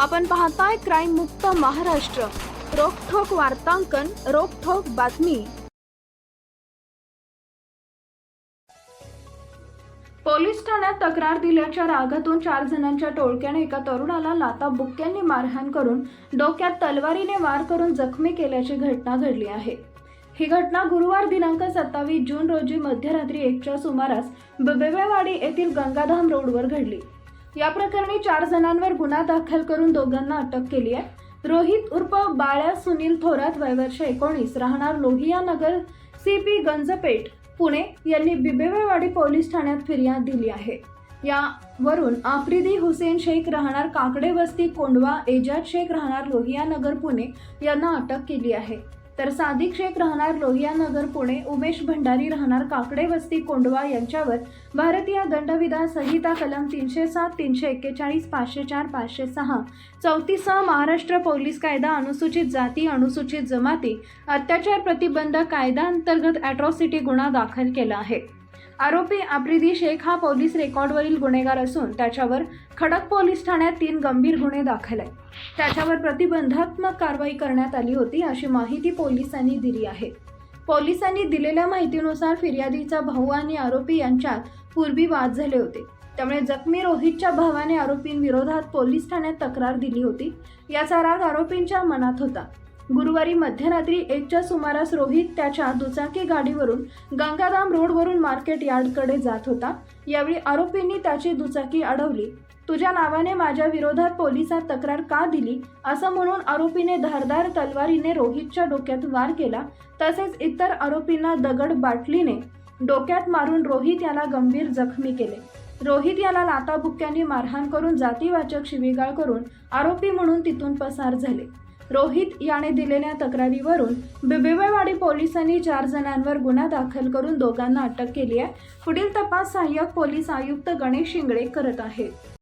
आपण पाहताय क्राईम मुक्त महाराष्ट्र. रोखोक वार्तांकन रोखोक बातमी. पोलीस ठाण्यात तक्रार दिल्याच्या रागातून चार जणांच्या टोळक्याने एका तरुणाला लाता बुक्क्यांनी मारहाण करून डोक्यात तलवारीने वार करून जखमी केल्याची घटना घडली आहे. ही घटना गुरुवार दिनांक सत्तावीस जून रोजी मध्यरात्री एकच्या सुमारास बेबेवाडी येथील गंगाधाम रोडवर घडली. या प्रकरणी चार जणांवर गुन्हा दाखल करून दोघांना अटक केली आहे. रोहित उर्फ बाळ्या सुनील थोरात वयवर्ष एकोणीस राहणार लोहिया नगर सी पी गंजपेठ पुणे यांनी बिबेवाडी पोलीस ठाण्यात फिर्याद दिली आहे. यावरून आफ्रिदी हुसेन शेख राहणार काकडे वस्ती कोंडवा एजाज शेख राहणार लोहिया नगर पुणे यांना अटक केली आहे. तर सादिक शेख राहणार लोहिया नगर पुणे. उमेश भंडारी राहणार काकडे वस्ती कोंडवा यांच्यावर भारतीय दंडविधान संहिता कलम तीनशे सात तीनशे एक्केचाळीस पाचशे चार पाचशे सहा चौतीसा महाराष्ट्र पोलीस कायदा अनुसूचित जाती अनुसूचित जमाती अत्याचार प्रतिबंध कायद्याअंतर्गत अॅट्रॉसिटी गुन्हा दाखल केला आहे. आरोपी आफ्रिदी शेख हा पोलीस रेकॉर्डवरील गुन्हेगार असून त्याच्यावर खडक पोलीस ठाण्यात तीन गंभीर गुन्हे दाखल आहेत. त्याच्यावर प्रतिबंधात्मक कारवाई करण्यात आली होती अशी माहिती पोलिसांनी दिली आहे. पोलिसांनी दिलेल्या माहितीनुसार फिर्यादीचा भाऊ आणि आरोपी यांच्यात पूर्वी वाद झाले होते. त्यामुळे जखमी रोहितच्या भावाने आरोपींविरोधात पोलीस ठाण्यात तक्रार दिली होती. याचा राग आरोपींच्या मनात होता. गुरुवारी मध्यरात्री एकच्या सुमारास रोहित त्याच्या दुचाकी गाडीवरून गंगाधाम रोडवरून मार्केट यार्डकडे जात होता. यावेळी आरोपींनी त्याची दुचाकी अडवली. तुझ्या नावाने माझ्या विरोधात पोलिसात तक्रार का दिली? असं म्हणून आरोपीने धारदार तलवारीने रोहितच्या डोक्यात वार केला. तसेच इतर आरोपींना दगड बाटलीने डोक्यात मारून रोहित याला गंभीर जखमी केले. रोहित याला लाताबुक्क्यांनी मारहाण करून जातीवाचक शिवीगाळ करून आरोपी म्हणून तिथून पसार झाले. रोहित याने दिलेल्या तक्रारीवरून बिबिवेवाडी पोलिसांनी चार जणांवर गुन्हा दाखल करून दोघांना अटक केली आहे. पुढील तपास सहाय्यक पोलीस आयुक्त गणेश शिंगडे करत आहेत.